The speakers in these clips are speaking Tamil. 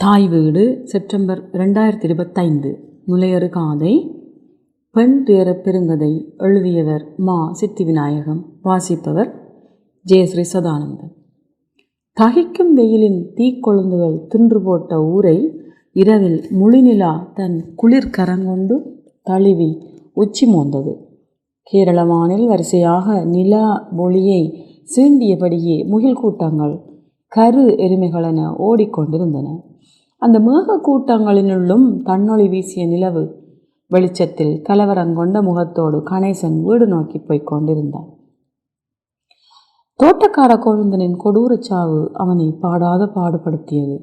தாய் வீடு செப்டம்பர் ரெண்டாயிரத்தி இருபத்தைந்து நுழையறு காதை. பெண் துயர பெருங்கதை எழுதியவர் மா. சித்தி விநாயகம் வாசிப்பவர் ஜெயஸ்ரீ சதானந்தன் தகிக்கும் வெயிலின் தீக்கொழுந்துகள் தின்று போட்ட ஊரை இரவில் முழுநிலா தன் குளிர் கரங்கொண்டு தழுவி உச்சி மோந்தது. கேரள வானில் வரிசையாக நிலா ஒளியை சீண்டியபடியே முகில் கூட்டங்கள் கரு எருமைகளென ஓடிக்கொண்டிருந்தன. அந்த மேக கூட்டங்களினுள்ளும் தன்னொளி வீசிய நிலவு வெளிச்சத்தில் கலவரங்கொண்ட முகத்தோடு கணேசன் வீடு நோக்கி போய்க் கொண்டிருந்தான். தோட்டக்கார கோவிந்தனின் கொடூரச் சாவு அவனை பாடாத பாடுபடுத்தியது.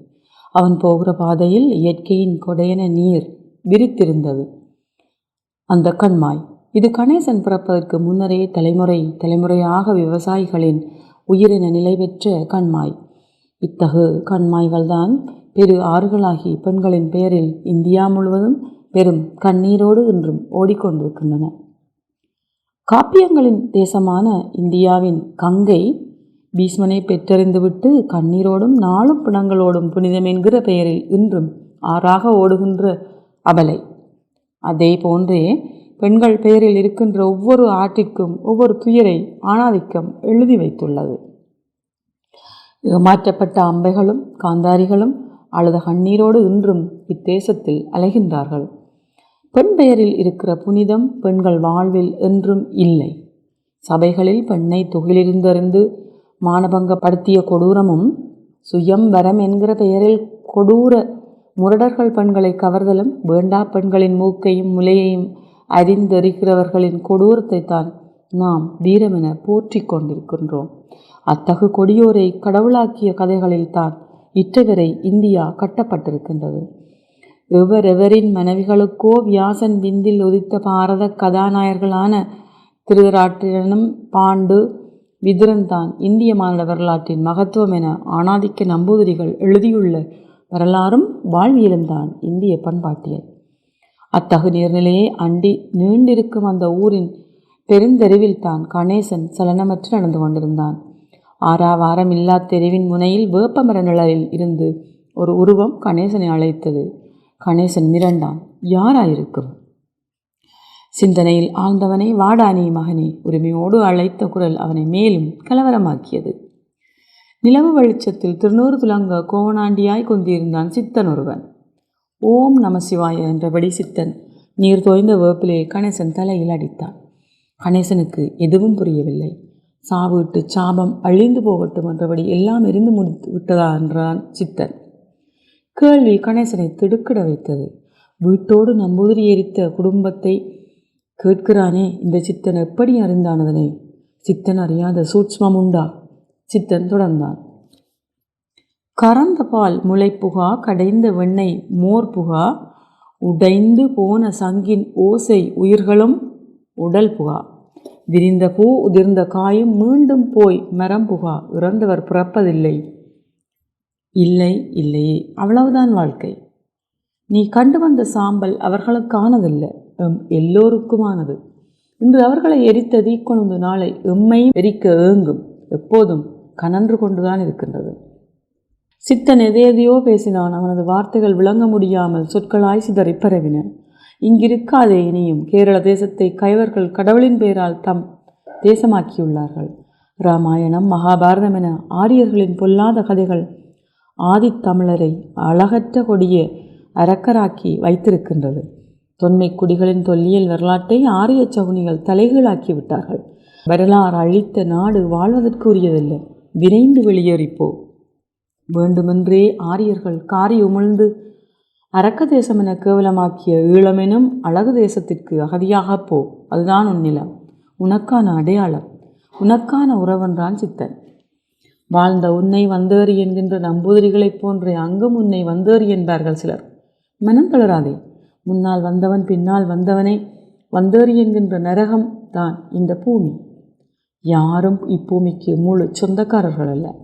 அவன் போகிற பாதையில் இயற்கையின் கொடையன நீர் விரித்திருந்தது. அந்த கண்மாய் இது கணேசன் பிறப்பதற்கு முன்னரே தலைமுறை தலைமுறையாக விவசாயிகளின் உயிரின நிலை பெற்ற கண்மாய். இத்தகு கண்மாய்கள்தான் பெரு ஆறுகளாகி பெண்களின் பெயரில் இந்தியா முழுவதும் பெரும் கண்ணீரோடு இன்றும் ஓடிக்கொண்டிருக்கின்றன. காப்பியங்களின் தேசமான இந்தியாவின் கங்கை பீஷ்மனை பெற்றறிந்துவிட்டு கண்ணீரோடும் நாளும் பிணங்களோடும் புனிதம் என்கிற பெயரில் இன்றும் ஆறாக ஓடுகின்ற அபலை. அதே போன்றே பெண்கள் பெயரில் இருக்கின்ற ஒவ்வொரு ஆட்டிற்கும் ஒவ்வொரு துயரை ஆணாதிக்கம் எழுதி வைத்துள்ளது. ஏமாற்றப்பட்ட அம்பைகளும் காந்தாரிகளும் அழுத கண்ணீரோடு இன்றும் இத்தேசத்தில் அலைகின்றார்கள். பெண் பெயரில் இருக்கிற புனிதம் பெண்கள் வாழ்வில் என்றும் இல்லை. சபைகளில் பெண்ணை துகிலிருந்தறிந்து மானபங்கப்படுத்திய கொடூரமும் சுயம் வரம் என்கிற பெயரில் கொடூர முரடர்கள் பெண்களை கவர்தலும் வேண்டா பெண்களின் மூக்கையும் முலையையும் அறிந்தறிகிறவர்களின் கொடூரத்தை தான் நாம் வீரமென போற்றி கொண்டிருக்கின்றோம். அத்தகு கொடியோரை கடவுளாக்கிய கதைகளில் தான் இற்றவரை இந்தியா கட்டப்பட்டிருக்கின்றது. எவரெவரின் மனைவிகளுக்கோ வியாசன் விந்தில் உதித்த பாரத கதாநாயகர்களான திருதராட்டிரனும் பாண்டு விதுரன் தான் இந்திய மாநில வரலாற்றின் மகத்துவம் என ஆணாதிக்க நம்பூதிரிகள் எழுதியுள்ள வரலாறும் வாழ்வியலும் தான் இந்திய பண்பாட்டியல். அத்தகு நீர்நிலையை அண்டி நீண்டிருக்கும் அந்த ஊரின் பெருந்தெருவில் தான் கணேசன் சலனமற்று நடந்து கொண்டிருந்தான். ஆறாவாரம் இல்லா தெருவின் முனையில் வேப்பமர நிழலில் இருந்து ஒரு உருவம் கணேசனை அழைத்தது. கணேசன் மிரண்டான் யாராயிருக்கும்? சிந்தனையில் ஆழ்ந்தவனை வாடானி மகனே உரிமையோடு அழைத்த குரல் அவனை மேலும் கலவரமாக்கியது. நிலவு வெளிச்சத்தில் திருநூறு துலங்க கோவனாண்டியாய் கொண்டிருந்தான் சித்தன் ஒருவன். ஓம் நமசிவாய என்றபடி சித்தன் நீர் தோய்ந்த வேப்பிலே கணேசன் தலையில் அடித்தான். கணேசனுக்கு எதுவும் புரியவில்லை. சாவிட்டு சாபம் அழிந்து போகட்டும் என்றபடி எல்லாம் எரிந்து முடித்து விட்டதா என்றான் சித்தன். கேள்வி கணேசனை திடுக்கிட வைத்தது. வீட்டோடு நம்பூதிரி எரித்த குடும்பத்தை கேட்கிறானே இந்த சித்தன் எப்படி அறிந்தானதனை? சித்தன் அறியாத சூட்ச்மம் உண்டா? சித்தன் தொடர்ந்தான். கறந்த பால் முளைப்புகா கடைந்த வெண்ணெய் மோர் புகா உடைந்து போன சங்கின் ஓசை உயிர்களும் உடல் புகா விரிந்த பூ உதிர்ந்த காயும் மீண்டும் போய் மரம் புகா இறந்தவர் பிறப்பதில்லை. இல்லை இல்லையே அவ்வளவுதான் வாழ்க்கை. நீ கண்டு வந்த சாம்பல் அவர்களுக்கானதல்ல எம் எல்லோருக்குமானது. இன்று அவர்களை எரித்த தீக்கொழுந்து நாளை எம்மையும் எரிக்க ஏங்கும் எப்போதும் கனன்று கொண்டுதான் இருக்கின்றது. சித்தன் எதையதையோ பேசினான் அவனது வார்த்தைகள் விளங்க முடியாமல் சொற்களாய் சிதறி பரவின. இங்கிருக்காதே இனியும். கேரள தேசத்தை கைவர்கள் கடவுளின் பெயரால் தம் தேசமாக்கியுள்ளார்கள். ராமாயணம் மகாபாரதம் என ஆரியர்களின் பொல்லாத கதைகள் ஆதித்தமிழரை அழகற்ற கொடிய அரக்கராக்கி வைத்திருக்கின்றது. தொன்மை குடிகளின் தொல்லியல் வரலாற்றை ஆரிய சகுனிகள் தலைகீழாக்கி விட்டார்கள். வரலாறு அழித்த நாடு வாழ்வதற்கு உரியதில்லை விரைந்து வெளியேறிப்போ. வேண்டுமென்றே ஆரியர்கள் காரி உமிழ்ந்து அரக்க தேசம் என கேவலமாக்கிய ஈழமெனும் அழகு தேசத்திற்கு அகதியாக போ அதுதான் உன் நிலம். உனக்கான அடையாளம். உனக்கான உறவென்றான் சித்தன். வாழ்ந்த உன்னை வந்தேறி என்கின்ற நம்பூதிரிகளைப் போன்றே அங்கும் உன்னை வந்தேறி என்பார்கள் சிலர். மனம் தளராதே. முன்னால் வந்தவன் பின்னால் வந்தவனை வந்தேறி என்கின்ற நரகம் தான் இந்த பூமி. யாரும் இப்பூமிக்கு முழு சொந்தக்காரர்கள் அல்ல.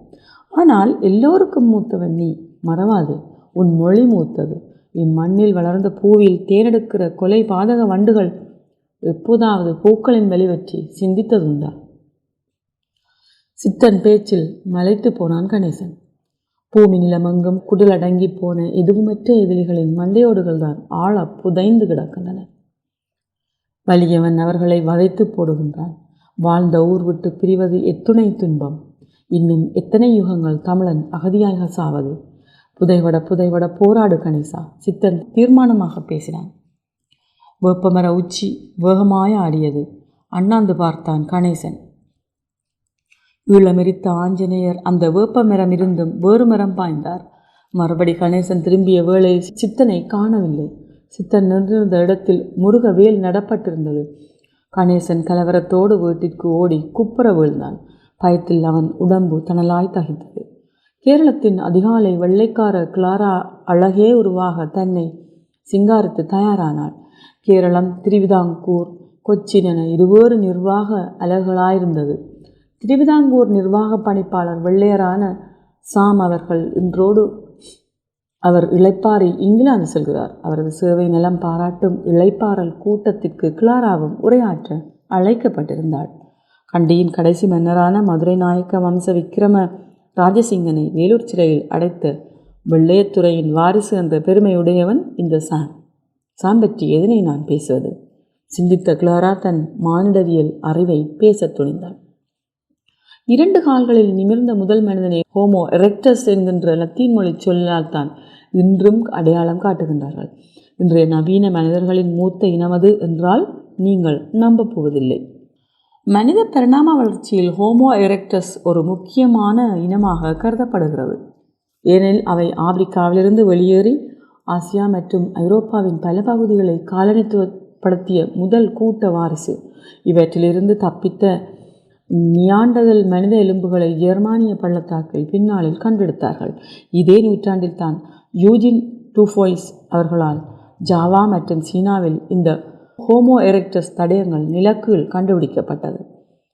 ஆனால் எல்லோருக்கும் மூத்தவன் நீ. மறவாதே. உன் மொழி மூத்தது. இம்மண்ணில் வளர்ந்த பூவில் தேனெடுக்கிற கொலை பாதக வண்டுகள் எப்போதாவது பூக்களின் வெளிவற்றி சிந்தித்ததுண்டா? சித்தன் பேச்சில் மலைத்து போனான் கணேசன். பூமி நிலமங்கும் குடல் அடங்கி போன எதுவுமற்ற எதிரிகளின் மண்டையோடுகள் தான் ஆழ புதைந்து கிடக்கின்றன. வலியவன் அவர்களை வதைத்து போடுகின்றான். வாழ்ந்த ஊர் விட்டு பிரிவது எத்துணை துன்பம். இன்னும் எத்தனை யுகங்கள் தமிழன் அகதியாக சாவது? புதைவட புதைவட போராடு கணேசா சித்தன் தீர்மானமாக பேசினான். வேப்பமர உச்சி வேகமாய ஆடியது. அண்ணாந்து பார்த்தான் கணேசன். ஈழமெரித்த ஆஞ்சநேயர் அந்த வேப்ப மரம் இருந்தும் வேறு மரம் பாய்ந்தார். மறுபடி கணேசன் திரும்பிய வேளை சித்தனை காணவில்லை. சித்தன் நின்றிருந்த இடத்தில் முருகவேல் நடப்பட்டிருந்தது. கணேசன் கலவரத்தோடு வீட்டிற்கு ஓடி குப்புற வீழ்ந்தான். பயத்தில் அவன் உடம்பு தணலாய் தகித்தது. கேரளத்தின் அதிகாலை வெள்ளைக்கார கிளாரா அழகே உருவாக தன்னை சிங்காரித்து தயாரானாள். கேரளம் திருவிதாங்கூர் கொச்சின் என இருவேறு நிர்வாக அலகுகளாயிருந்தது. திருவிதாங்கூர் நிர்வாக பணிப்பாளர் வெள்ளையரான சாம் அவர்கள் இன்றோடு அவர் இளைப்பாறை இங்கிலாந்து செல்கிறார். அவரது சேவை நலம் பாராட்டும் இளைப்பாறல் கூட்டத்திற்கு கிளாராவும் உரையாற்ற அழைக்கப்பட்டிருந்தாள். கண்டியின் கடைசி மன்னரான மதுரை நாயக்க வம்ச விக்கிரம ராஜசிங்கனை வேலூர் சிறையில் அடைத்த வெள்ளையத்துறையின் வாரிசு என்ற பெருமையுடையவன் இந்த சாம். சாம் பற்றி எதனை நான் பேசுவது? சிந்தித்த கிளாரா தன் மானிடவியல் அறிவை பேசத் துணிந்தாள் இரண்டு கால்களில் நிமிர்ந்த முதல் மனிதனை ஹோமோ எரெக்டஸ் என்கின்ற லத்தீன் மொழி சொல்லால் தான் இன்றும் அடையாளம் காட்டுகின்றார்கள். இன்றைய நவீன மனிதர்களின் மூத்த இனமது என்றால் நீங்கள் நம்பப் போவதில்லை. மனித பரிணாம வளர்ச்சியில் ஹோமோ எரெக்டஸ் ஒரு முக்கியமான இனமாக கருதப்படுகிறது. ஏனெனில் அவை ஆப்பிரிக்காவிலிருந்து வெளியேறி ஆசியா மற்றும் ஐரோப்பாவின் பல பகுதிகளை காலனித்துவப்படுத்திய முதல் கூட்ட வாரிசு. இவற்றிலிருந்து தப்பித்த நியாண்டதல் மனித எலும்புகளை ஜெர்மானிய பள்ளத்தாக்கில் பின்னாளில் கண்டெடுத்தார்கள். இதே நூற்றாண்டில் தான் யூஜின் டூஃபோய்ஸ் அவர்களால் ஜாவா மற்றும் சீனாவில் இந்த ஹோமோ எரெக்டஸ் தடயங்கள் நிலக்கீழ் கண்டுபிடிக்கப்பட்டது.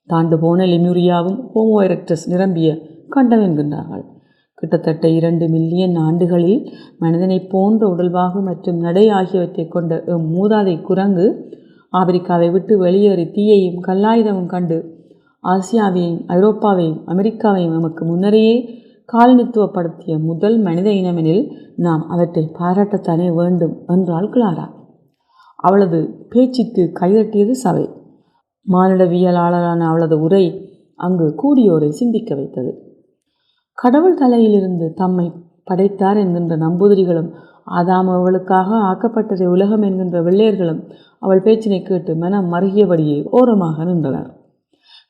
தாண்டு போன லிமியூரியாவும் ஹோமோ எரெக்டஸ் நிரம்பிய கண்டம் என்கின்றார்கள். கிட்டத்தட்ட இரண்டு மில்லியன் ஆண்டுகளில் மனிதனைப் போன்ற உடல்வாகு மற்றும் நடை ஆகியவற்றை கொண்ட எம் மூதாதை குரங்கு ஆப்பிரிக்காவை விட்டு வெளியேறி தீயையும் கல்லாயுதமும் கண்டு ஆசியாவையும் ஐரோப்பாவையும் அமெரிக்காவையும் நமக்கு முன்னரேயே காலனித்துவப்படுத்திய முதல் மனித இனமெனில் நாம் அவற்றை பாராட்டத்தானே வேண்டும் என்றாள் கிளாரா. அவளது பேச்சுக்கு கைதட்டியது சபை. மானிடவியலாளரான அவளது உரை அங்கு கூடியோரை சிந்திக்க வைத்தது. கடவுள் தலையிலிருந்து தம்மை படைத்தார் என்கின்ற நம்பூதிரிகளும் ஆதாம் அவளுக்காக ஆக்கப்பட்டதை உலகம் என்கின்ற வெள்ளையர்களும் அவள் பேச்சினை கேட்டு மனம் மருகியபடியே ஓரமாக நின்றனர்.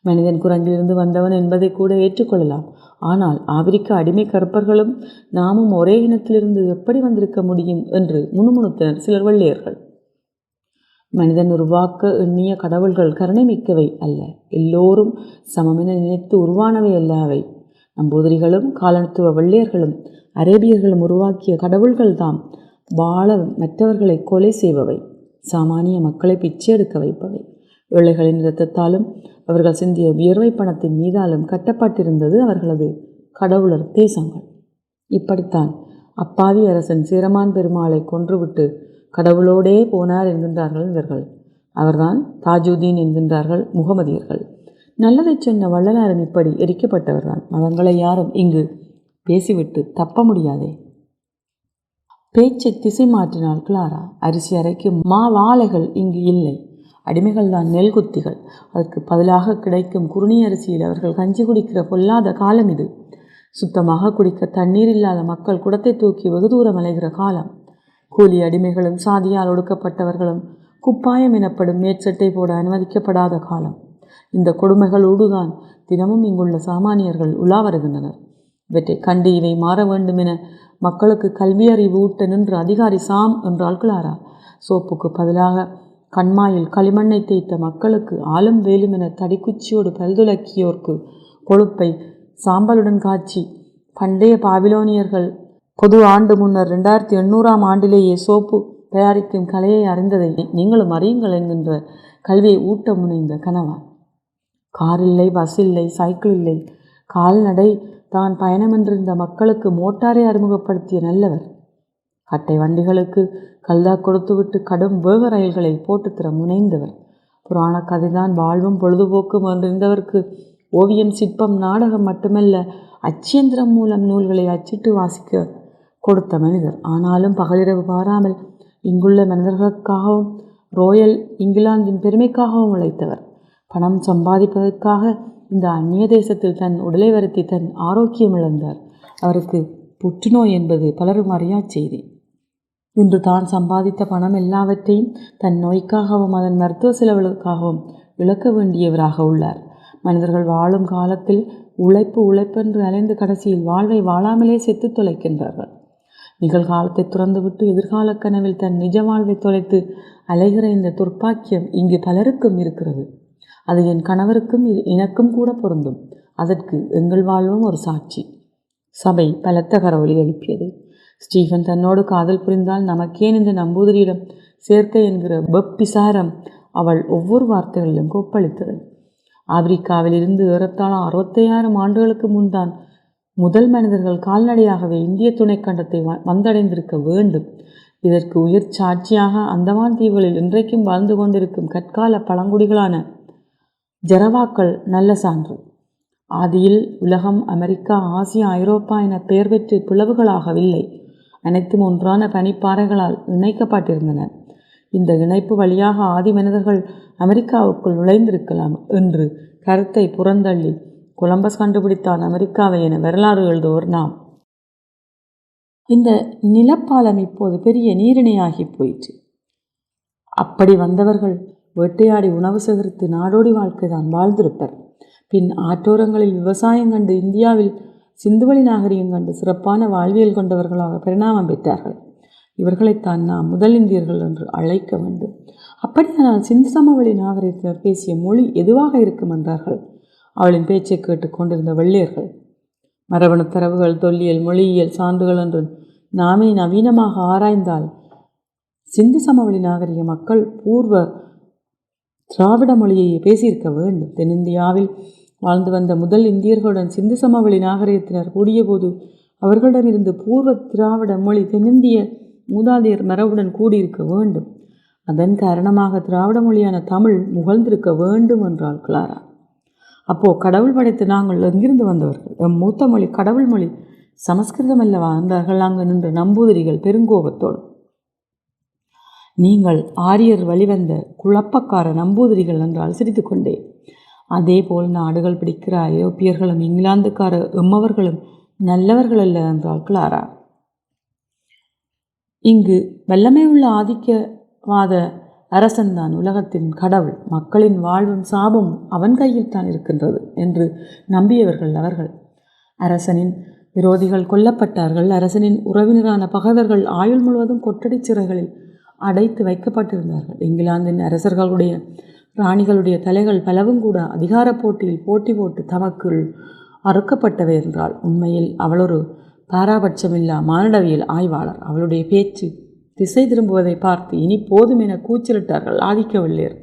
மனிதன் குரங்கிலிருந்து வந்தவன் என்பதை கூட ஏற்றுக்கொள்ளலாம். ஆனால் ஆப்பிரிக்க அடிமை கற்பர்களும் நாமும் ஒரே இனத்திலிருந்து எப்படி வந்திருக்க முடியும் என்று முணுமுணுத்தனர் சிலர் வெள்ளையர்கள். மனிதன் உருவாக்க எண்ணிய கடவுள்கள் கருணை மிக்கவை அல்ல. எல்லோரும் சமமென நினைத்து உருவானவை அல்ல அவை. நம்பூதிரிகளும் காலனித்துவ வெள்ளையர்களும் அரேபியர்களும் உருவாக்கிய கடவுள்கள் தாம். வாழ மற்றவர்களை கொலை செய்பவை. சாமானிய மக்களை பிச்சை எடுக்க வைப்பவை. ஏழைகளின் இரத்தத்தாலும் அவர்கள் சிந்திய வியர்வை பணத்தின் மீதாலும் கட்டப்பட்டிருந்தது அவர்களது கடவுளர் தேசங்கள். இப்படித்தான் அப்பாவி அரசன் சீரமான் பெருமாளை கொன்றுவிட்டு கடவுளோடே போனார் என்கின்றார்கள் இவர்கள். அவர்தான் தாஜுதீன் என்கின்றார்கள் முகமதியர்கள். நல்லதை சொன்ன வள்ளலாரும் இப்படி எரிக்கப்பட்டவர்தான். மதங்களை யாரும் இங்கு பேசிவிட்டு தப்ப முடியாதே. பேச்சை திசை மாற்றினாள் கிளாரா. அரிசி அரைக்கும் மா வாழைகள் இங்கு இல்லை. அடிமைகள் தான் நெல் குத்திகள். அதற்கு பதிலாக கிடைக்கும் குறுணி அரிசியில் அவர்கள் கஞ்சி குடிக்கிற பொல்லாத காலம் இது. சுத்தமாக குடிக்க தண்ணீர் இல்லாத மக்கள் குடத்தை தூக்கி வெகு தூரம் அலைகிற காலம். கூலி அடிமைகளும் சாதியால் ஒடுக்கப்பட்டவர்களும் குப்பாயம் எனப்படும் மேற்சட்டை போட அனுமதிக்கப்படாத காலம். இந்த கொடுமைகளோடுதான் தினமும் இங்குள்ள சாமானியர்கள் உலா வருகின்றனர். இவற்றை கண்டு இவை மாற வேண்டும் என மக்களுக்கு கல்வி அறிவு ஊட்ட நின்று அதிகாரி சாம் என்றால் கிளாரா. சோப்புக்கு பதிலாக கண்மாயில் களிமண்ணை தேய்த்த மக்களுக்கு ஆளும் வேலும் என தடிக்குச்சியோடு பல்துலக்கியோர்க்கு கொழுப்பை சாம்பலுடன் காய்ச்சி பண்டைய பாபிலோனியர்கள் பொது ஆண்டு முன்னர் ரெண்டாயிரத்தி எண்ணூறாம் ஆண்டிலேயே சோப்பு தயாரிக்கும் கலையை அறிந்ததை நீங்களும் அறியுங்கள் என்கின்ற கல்வியை ஊட்ட முனைந்த கனவா. கார் இல்லை பஸ் இல்லை சைக்கிள் இல்லை. கால்நடை தான் பயணமென்றிருந்த மக்களுக்கு மோட்டாரை அறிமுகப்படுத்திய நல்லவர். அட்டை வண்டிகளுக்கு கல்தா கொடுத்துவிட்டு கடும் வேக ரயில்களை போட்டு தர முனைந்தவர். புராண கதைதான் வாழ்வும் பொழுதுபோக்கும் என்றிருந்தவருக்கு ஓவியம் சிற்பம் நாடகம் மட்டுமல்ல அச்சியந்திரம் மூலம் நூல்களை அச்சிட்டு வாசிக்க கொடுத்த மனிதர். ஆனாலும் பகலிரவு பாராமல் இங்குள்ள மனிதர்களுக்காகவும் ரோயல் இங்கிலாந்தின் பெருமைக்காகவும் உழைத்தவர். பணம் சம்பாதிப்பதற்காக இந்த அந்நிய தேசத்தில் தன் உடலை வருத்தி தன் ஆரோக்கியம் இழந்தார். அவருக்கு புற்றுநோய் என்பது பலரும் அறியா செய்தி. இன்று தான் சம்பாதித்த பணம் எல்லாவற்றையும் தன் நோய்க்காகவும் அதன் மருத்துவ செலவுகளுக்காகவும் இழக்க வேண்டியவராக உள்ளார். மனிதர்கள் வாழும் காலத்தில் உழைப்பு உழைப்பென்று அலைந்து கடைசியில் வாழ்வை வாழாமலே செத்து தொலைக்கின்றார்கள். நிகழ்காலத்தை துறந்துவிட்டு எதிர்கால கனவில் தன் நிஜ வாழ்வை தொலைத்து அலைகிற இந்த துர்ப்பாக்கியம் இங்கு பலருக்கும் இருக்கிறது. அது என் கணவருக்கும் எனக்கும் கூட பொருந்தும். அதற்கு எங்கள் வாழ்வும் ஒரு சாட்சி. சபை பலத்த கரவொலி எழுப்பியது. ஸ்டீஃபன் தன்னோடு காதல் புரிந்தால் நமக்கேன் இந்த நம்பூதிரியிடம் சேர்க்க என்கிற வெப்பிசாரம் அவள் ஒவ்வொரு வார்த்தைகளிலும் கொப்பளித்தது. ஆப்பிரிக்காவில் இருந்து ஏறத்தாழ அறுபத்தையாயிரம் ஆண்டுகளுக்கு முன்தான் முதல் மனிதர்கள் கால்நடையாகவே இந்திய துணைக்கண்டத்தை வந்தடைந்திருக்க வேண்டும். இதற்கு உயிர் சாட்சியாக அந்தமான் தீவுகளில் இன்றைக்கும் வாழ்ந்து கொண்டிருக்கும் கற்கால பழங்குடிகளான ஜரவாக்கள் நல்ல சான்று. ஆதியில் உலகம் அமெரிக்கா ஆசியா ஐரோப்பா என பெயர் பெற்று பிளவுகளாகவில்லை. அனைத்தும் ஒன்றான பனிப்பாறைகளால் இணைக்கப்பட்டிருந்தன. இந்த இணைப்பு வழியாக ஆதி மனிதர்கள் அமெரிக்காவுக்குள் நுழைந்திருக்கலாம் என்று கருத்தை புறந்தள்ளி கொலம்பஸ் கண்டுபிடித்தான் அமெரிக்காவை என வரலாறு எழுதுவோர் நாம். இந்த நிலப்பாலம் இப்போது பெரிய நீரிணையாகி போயிற்று. அப்படி வந்தவர்கள் வேட்டையாடி உணவு சேகரித்து நாடோடி வாழ்க்கை தான் வாழ்ந்திருப்பர். பின் ஆற்றோரங்களில் விவசாயம் கண்டு இந்தியாவில் சிந்துவெளி நாகரிகம் கண்டு சிறப்பான வாழ்வியல் கொண்டவர்களாக பரிணாமம் பெற்றார்கள். இவர்களைத்தான் நாம் முதல் இந்தியர்கள் என்று அழைக்க வேண்டும். அப்படியானால் சிந்து சமவெளி நாகரிகத்தினர் பேசிய மொழி எதுவாக இருக்கும் என்றார்கள்? அவளின் பேச்சை கேட்டு கொண்டிருந்த வெள்ளையர்கள் மரபணு தரவுகள் தொல்லியல் மொழியியல் சான்றுகள் என்று நாமே நவீனமாக ஆராய்ந்தால் சிந்து சமவெளி நாகரிக மக்கள் பூர்வ திராவிட மொழியை பேசியிருக்க வேண்டும். தென்னிந்தியாவில் வாழ்ந்து வந்த முதல் இந்தியர்களுடன் சிந்து சமவெளி நாகரிகத்தினர் கூடியபோது அவர்களிடமிருந்து பூர்வ திராவிட மொழி தென்னிந்திய மூதாதையர் மரபுடன் கூடியிருக்க வேண்டும். அதன் காரணமாக திராவிட மொழியான தமிழ் முகழ்ந்திருக்க வேண்டும் என்றாள் கிளாரா. அப்போது கடவுள் படைத்து நாங்கள் எங்கிருந்து வந்தவர்கள். எம் மூத்த மொழி கடவுள் மொழி. சமஸ்கிருதம் அல்லவா? என்றார்கள் அங்கு நின்ற நம்பூதிரிகள் பெருங்கோபத்தோடு நீங்கள் ஆரியர் வழிவந்த குழப்பக்கார நம்பூதிரிகள் என்றால் சிரித்துக்கொண்டேன் அதே போல் நாடுகள் பிடிக்கிற ஐரோப்பியர்களும் இங்கிலாந்துக்கார எம்மவர்களும் நல்லவர்கள் அல்ல என்றால் கிளாரா. இங்கு வல்லமை உள்ள ஆதிக்கவாத அரசன்தான் உலகத்தின் கடவுள். மக்களின் வாழ்வும் சாபம் அவன் கையில் தான் இருக்கின்றது என்று நம்பியவர்கள் அவர்கள். அரசனின் விரோதிகள் கொல்லப்பட்டார்கள். அரசனின் உறவினரான பகைவர்கள் ஆயுள் முழுவதும் கொட்டடி சிறைகளில் அடைத்து வைக்கப்பட்டிருந்தார்கள். இங்கிலாந்தின் அரசர்களுடைய ராணிகளுடைய தலைகள் பலவும் கூட அதிகார போட்டியில் போட்டி போட்டு தமக்குள் அறுக்கப்பட்டவை என்றால் உண்மையில் அவள் ஒரு பாராபட்சமில்லா மானடவியல் ஆய்வாளர். அவளுடைய பேச்சு திசை திரும்புவதை பார்த்து இனி போதும் என கூச்சலிட்டார்கள் ஆதிக்கவில்லையர்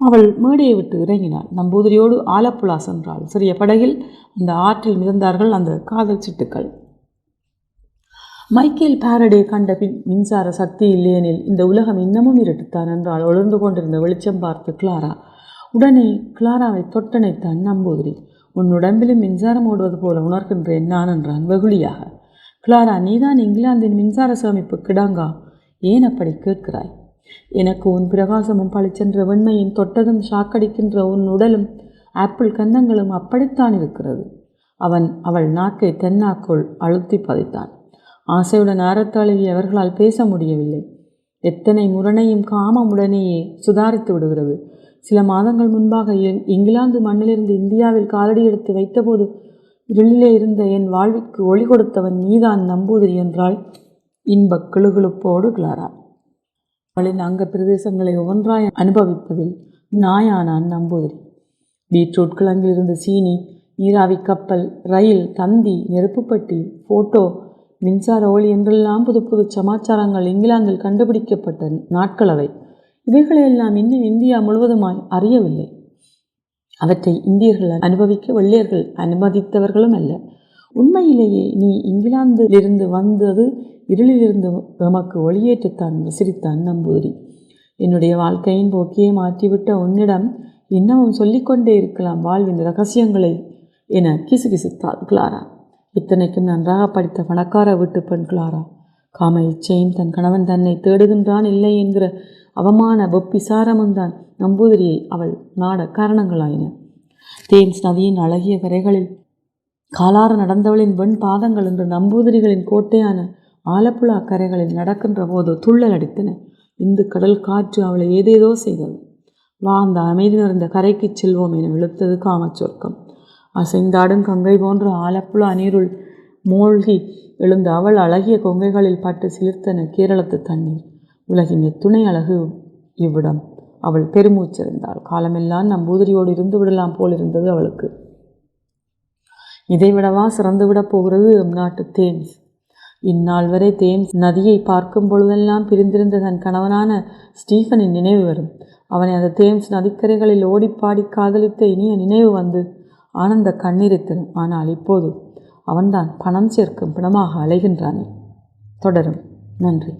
அவள் மேடையை விட்டு இறங்கினாள். நம்பூதிரியோடு ஆலப்புழா சென்றாள். சிறிய படகில் அந்த ஆற்றில் மிதந்தார்கள் அந்த காதல் சிட்டுக்கள். மைக்கேல் பாரடே கண்ட பின் மின்சார சக்தி இல்லையெனில் இந்த உலகம் இன்னமும் இருட்டுத்தான் என்றால் ஒளிர்ந்து கொண்டிருந்த வெளிச்சம் பார்த்து கிளாரா உடனே கிளாராவை தொட்டணைத்தான் நம்பூதிரி. உன் உடம்பிலும் மின்சாரம் ஓடுவது போல உணர்கின்றேன் நான் என்றான் வெகுளியாக. கிளாரா நீதான் இங்கிலாந்தின் மின்சார சேமிப்பு கிடாங்கா? ஏன் அப்படி கேட்கிறாய்? எனக்கு உன் பிரகாசமும் பழிச்சென்ற வெண்மையும் தொட்டதும் ஷாக்கடிக்கின்ற உன் உடலும் ஆப்பிள் கந்தங்களும் அப்படித்தான் இருக்கிறது. அவன் அவள் நாக்கை தென்னாக்குள் அழுத்தி பதைத்தான். ஆசையுடன் ஆரத்தாளவி அவர்களால் பேச முடியவில்லை. எத்தனை முரணையும் காமமுடனேயே சுதாரித்து விடுகிறது. சில மாதங்கள் முன்பாக இங்கிலாந்து மண்ணிலிருந்து இந்தியாவில் காலடி எடுத்து வைத்தபோது இருளிலே இருந்த என் வாழ்விற்கு ஒளி கொடுத்தவன் நீதான் நம்பூதிரி என்றால் இன்பக் கிளுகிழுப்போடு கிளாரா. அவளின் அங்க பிரதேசங்களை ஒன்றாய் அனுபவிப்பதில் நாயானான் நம்பூதிரி. பீட்ரூட் கிழங்கிலிருந்து சீனி நீராவி கப்பல் ரயில் தந்தி நெருப்புப்பட்டி ஃபோட்டோ மின்சார ஒளி என்றெல்லாம் புது புது சமாச்சாரங்கள் இங்கிலாந்தில் கண்டுபிடிக்கப்பட்ட நாட்கள் அவை. இவைகளையெல்லாம் இன்னும் இந்தியா முழுவதுமாய் அறியவில்லை. அவற்றை இந்தியர்கள் அனுபவிக்க வெள்ளையர்கள் அனுமதித்தவர்களும் அல்ல. உண்மையிலேயே நீ இங்கிலாந்திலிருந்து வந்தது இருளிலிருந்து எமக்கு ஒளியேற்றத்தான் விசிரித்தான் நம்பூரி என்னுடைய வாழ்க்கையின் போக்கியை மாற்றிவிட்ட உன்னிடம் இன்னமும் சொல்லிக்கொண்டே இருக்கலாம் வாழ்வின் ரகசியங்களை என கிசுகிசுத்தாள் கிளாரா. இத்தனைக்கும் நன்றாக படித்த பணக்கார வீட்டு பெண் கிளாரா. காம இச்சையும் தன் கணவன் தன்னை தேடுகின்றான் இல்லை என்கிற அவமான வெப்பிசாரமும்தான் நம்பூதிரியை அவள் நாட காரணங்களாயின. தேம்ஸ் நதியின் அழகிய கரைகளில் காலார நடந்தவளின் வெண் பாதங்கள் என்று நம்பூதிரிகளின் கோட்டையான ஆலப்புழா கரைகளில் நடக்கின்ற போது துள்ளல் அடித்தன. இந்து கடல் காற்று அவளை ஏதேதோ செய்தது. வா அந்த அமைதி நிறைந்த கரைக்குச் செல்வோம் என இழுத்தது காமச்சொர்க்கம் அசைந்தாடும் கங்கை போன்ற ஆலப்புழா நீருள் மூழ்கி எழுந்த அவள் அழகிய கொங்கைகளில் பட்டு சிலிர்த்தன கேரளத்து தண்ணீர். உலகின் எத்துணை அழகு இவ்விடம். அவள் பெருமூச்சிருந்தாள். காலமெல்லாம் நம்பூதிரியோடு இருந்து விடலாம் போல் இருந்தது அவளுக்கு. இதைவிடவா சிறந்துவிடப் போகிறது நம் நாட்டு தேம்ஸ் இந்நாள் வரை தேம்ஸ் நதியை பார்க்கும் பொழுதெல்லாம் பிரிந்திருந்த தன் கணவனான ஸ்டீஃபனின் நினைவு வரும். அவனை அந்த தேம்ஸ் நதிக்கரைகளில் ஓடிப்பாடி காதலித்த இனிய நினைவு வந்து ஆனந்த கண்ணீரை ஆனால் இப்போது அவன்தான் பணம் சேர்க்கும் பிணமாக அலைகின்றானே. தொடரும். நன்றி.